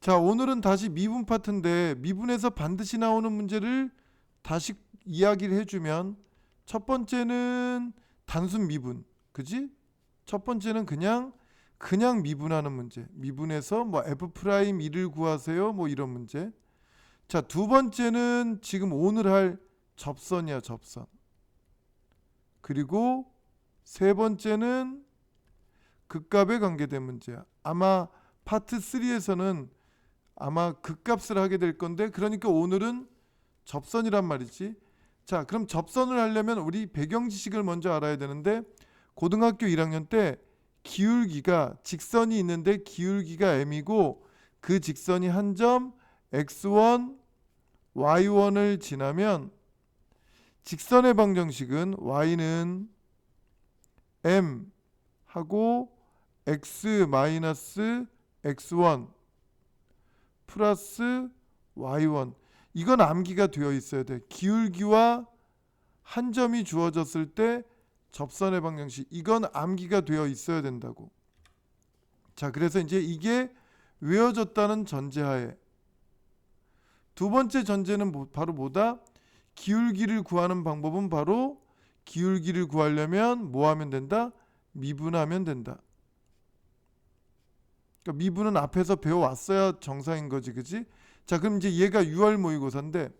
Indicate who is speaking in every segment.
Speaker 1: 자, 오늘은 다시 미분 파트인데 미분에서 반드시 나오는 문제를 다시 이야기를 해주면 첫 번째는 단순 미분, 그지? 첫 번째는 그냥 그냥 미분하는 문제. 미분에서 뭐 f 프라임 1을 구하세요. 뭐 이런 문제. 자, 두 번째는 지금 오늘 할 접선이야, 접선. 그리고 세 번째는 극값에 관계된 문제야. 아마 파트 3에서는 아마 극값을 하게 될 건데 그러니까 오늘은 접선이란 말이지. 자, 그럼 접선을 하려면 우리 배경 지식을 먼저 알아야 되는데 고등학교 1학년 때 기울기가 직선이 있는데 기울기가 m이고 그 직선이 한 점 x1, y1을 지나면 직선의 방정식은 y는 m 하고 x 마이너스 x1 플러스 y1 이건 암기가 되어 있어야 돼. 기울기와 한 점이 주어졌을 때 접선의 방정식 이건 암기가 되어 있어야 된다고. 자, 그래서 이제 이게 외워졌다는 전제하에 두 번째 전제는 뭐- 바로 뭐다? 기울기를 구하는 방법은 바로 기울기를 구하려면 뭐 하면 된다? 미분하면 된다. 그러니까 미분은 앞에서 배워왔어야 정상인 거지, 그지? 자, 그럼 이제 얘가 6월 모의고사인데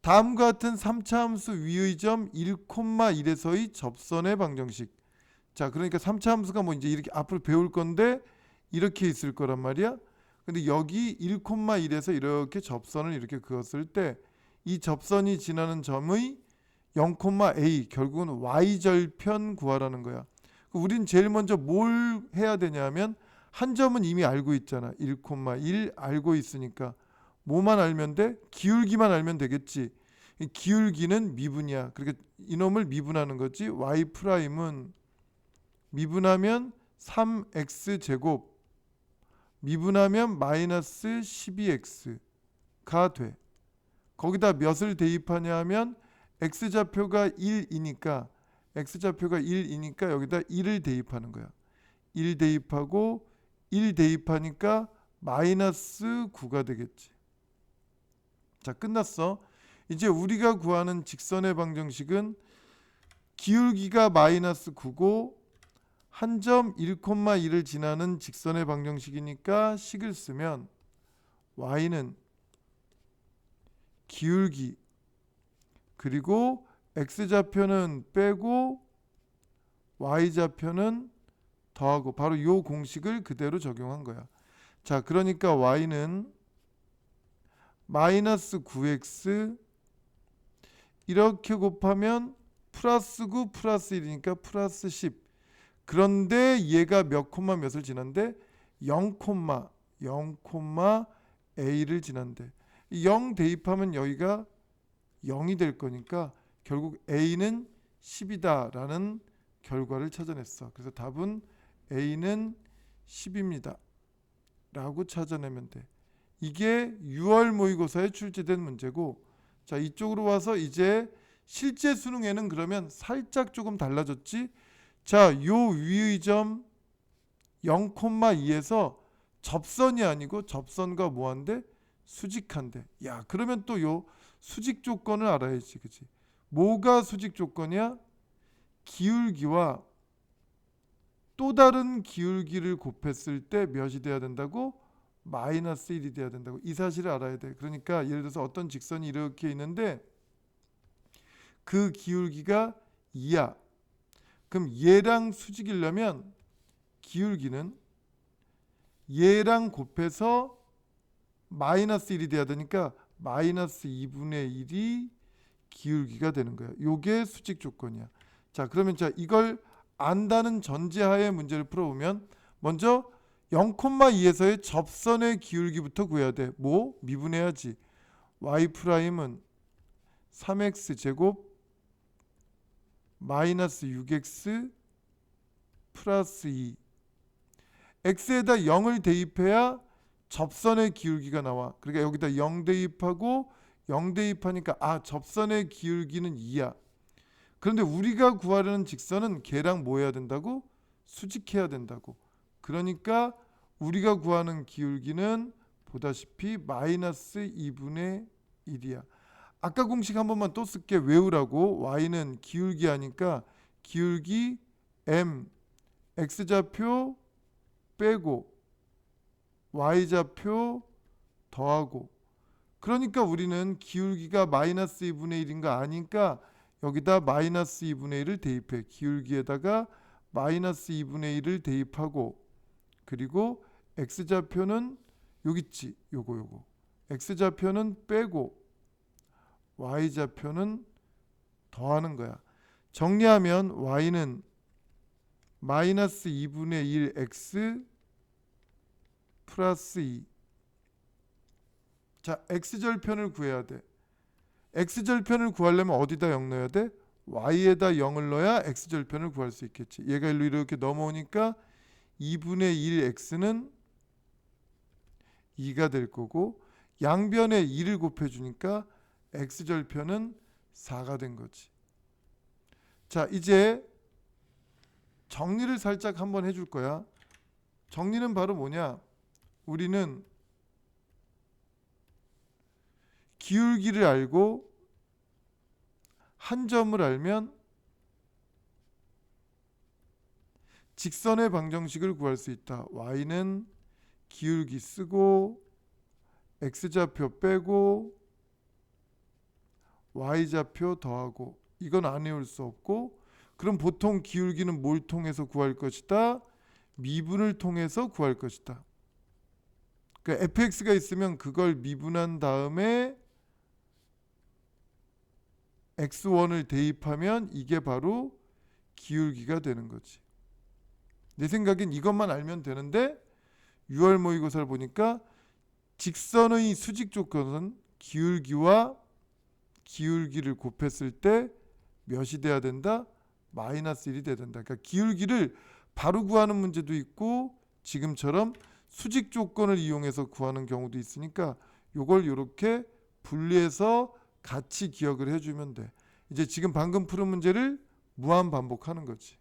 Speaker 1: 다음과 같은 3차 함수 위의 점 1,1에서의 접선의 방정식. 자, 그러니까 3차 함수가 뭐 이제 이렇게 앞으로 배울 건데 이렇게 있을 거란 말이야. 근데 여기 1,1에서 이렇게 접선을 이렇게 그었을 때 이 접선이 지나는 점의 0,a 결국은 y 절편 구하라는 거야. 우린 제일 먼저 뭘 해야 되냐면 한 점은 이미 알고 있잖아. 1,1 알고 있으니까 뭐만 알면 돼? 기울기만 알면 되겠지. 이 기울기는 미분이야. 그러니까 이놈을 미분하는 거지. y 프라임은 미분하면 3x 제곱 미분하면 마이너스 12x가 돼. 거기다 몇을 대입하냐 하면 x 좌표가 1이니까 x 좌표가 1이니까 여기다 1을 대입하는 거야. 1 대입하고 1 대입하니까 마이너스 9가 되겠지. 자, 끝났어. 이제 우리가 구하는 직선의 방정식은 기울기가 마이너스 9고 한 점 1,1을 지나는 직선의 방정식이니까 식을 쓰면 y는 기울기 그리고 x 좌표는 빼고 y 좌표는 더하고 바로 요 공식을 그대로 적용한 거야. 자, 그러니까 y는 마이너스 9x 이렇게 곱하면 플러스 9 플러스 1이니까 플러스 10. 그런데 얘가 몇 콤마 몇을 지난데 0 콤마 0 콤마 a를 지난데 0 대입하면 여기가 0이 될 거니까 결국 a는 10이다라는 결과를 찾아냈어. 그래서 답은 a는 10입니다. 라고 찾아내면 돼. 이게 6월 모의고사에 출제된 문제고 자 이쪽으로 와서 이제 실제 수능에는 그러면 살짝 조금 달라졌지 자 요 위의 점 0,2에서 접선이 아니고 접선과 뭐한데 수직한데 야 그러면 또 요 수직 조건을 알아야지 그지 뭐가 수직 조건이야 기울기와 또 다른 기울기를 곱했을 때 몇이 돼야 된다고 마이너스 1이 돼야 된다고 이 사실을 알아야 돼. 그러니까 예를 들어서 어떤 직선이 이렇게 있는데 그 기울기가 2야. 그럼 얘랑 수직이려면 기울기는 얘랑 곱해서 마이너스 1이 돼야 되니까 마이너스 2분의 1이 기울기가 되는 거야. 요게 수직 조건이야. 자, 그러면 자 이걸 안다는 전제하에 문제를 풀어보면 먼저 0,2에서의 접선의 기울기부터 구해야 돼. 뭐? 미분해야지. y 프라임은 3x 제곱 마이너스 6x 플러스 2 x에다 0을 대입해야 접선의 기울기가 나와. 그러니까 여기다 0 대입하고 0 대입하니까 아 접선의 기울기는 2야. 그런데 우리가 구하려는 직선은 걔랑 뭐 해야 된다고? 수직해야 된다고. 그러니까 우리가 구하는 기울기는 보다시피 마이너스 2분의 1이야. 아까 공식 한 번만 또 쓸게 외우라고 y는 기울기 하니까 기울기 m x좌표 빼고 y좌표 더하고 그러니까 우리는 기울기가 마이너스 2분의 1인가 아니까 여기다 마이너스 2분의 1을 대입해. 기울기에다가 마이너스 2분의 1을 대입하고 그리고 x좌표는 여기 있지? 요거 요거. x좌표는 빼고 y좌표는 더하는 거야. 정리하면 y는 마이너스 2분의 1 x 플러스 2 자, x절편을 구해야 돼. X절편을 구하려면 어디다 0 넣어야 돼? y에다 0을 넣어야 x절편을 구할 수 있겠지. 얘가 일로 이렇게 넘어오니까 2분의 1 x는 2가 될 거고 양변에 2를 곱해 주니까 x절편은 4가 된 거지. 자, 이제 정리를 살짝 한번 해줄 거야. 정리는 바로 뭐냐? 우리는 기울기를 알고 한 점을 알면 직선의 방정식을 구할 수 있다. y는 기울기 쓰고 x좌표 빼고 y좌표 더하고 이건 안 외울 수 없고 그럼 보통 기울기는 뭘 통해서 구할 것이다? 미분을 통해서 구할 것이다. 그러니까 fx가 있으면 그걸 미분한 다음에 x1을 대입하면 이게 바로 기울기가 되는 거지. 내 생각엔 이것만 알면 되는데 6월 모의고사를 보니까 직선의 수직 조건은 기울기와 기울기를 곱했을 때 몇이 돼야 된다? 마이너스 1이 돼야 된다. 그러니까 기울기를 바로 구하는 문제도 있고 지금처럼 수직 조건을 이용해서 구하는 경우도 있으니까 요걸 이렇게 분리해서 같이 기억을 해주면 돼. 이제 지금 방금 푸른 문제를 무한 반복하는 거지.